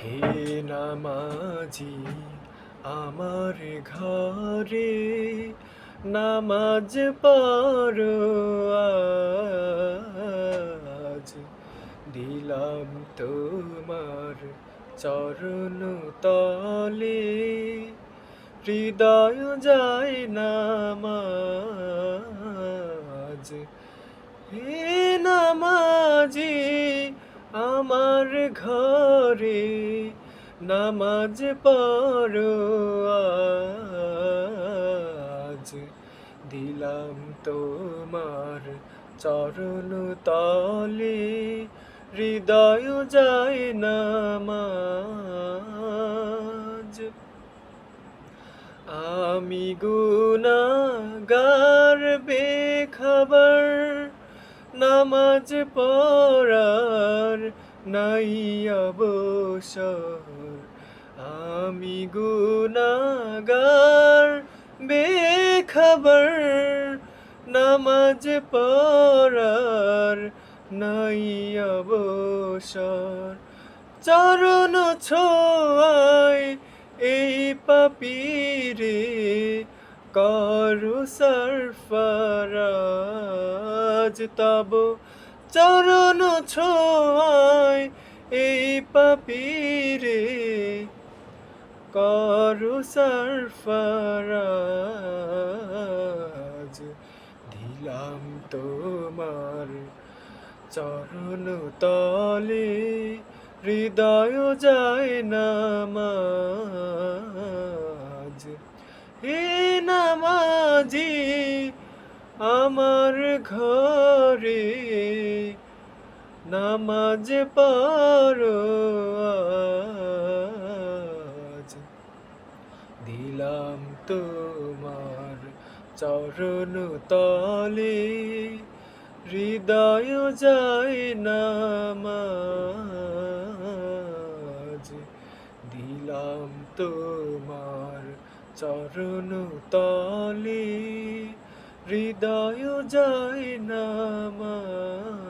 হে নামাজি, আমার ঘরে নামাজ পড়ো আজ। দিলাম তোমার চরণ তলে, হৃদয় যায় নামাজ। হে আমার ঘরে নামাজ পড়ো আজ। দিলাম তোমার চরণ তলে, হৃদয় যায় নামাজ। আমি গুনাগার বেখবর নামাজ পড়ার নাই অবসর। আমি গুনাগার, বেখবর, নামাজ পড়ার নাই অবসর। চরণ ছোঁয়ায় এই পাপিরে করু সরফরাজ। তব চরণ ছোঁয়ায় পাপিরে করু সরফরাজ। দিলাম তোমার চরণ তলে হৃদয় যায় নামাজ। হে নামাজি আমার ঘরে নামাজ পড়ো আজ। দিলাম তোমার চরণ তলে, হৃদয় যায় নামাজ। দিলাম তোমার চরণ তলে, হৃদয় যায় নামাজ।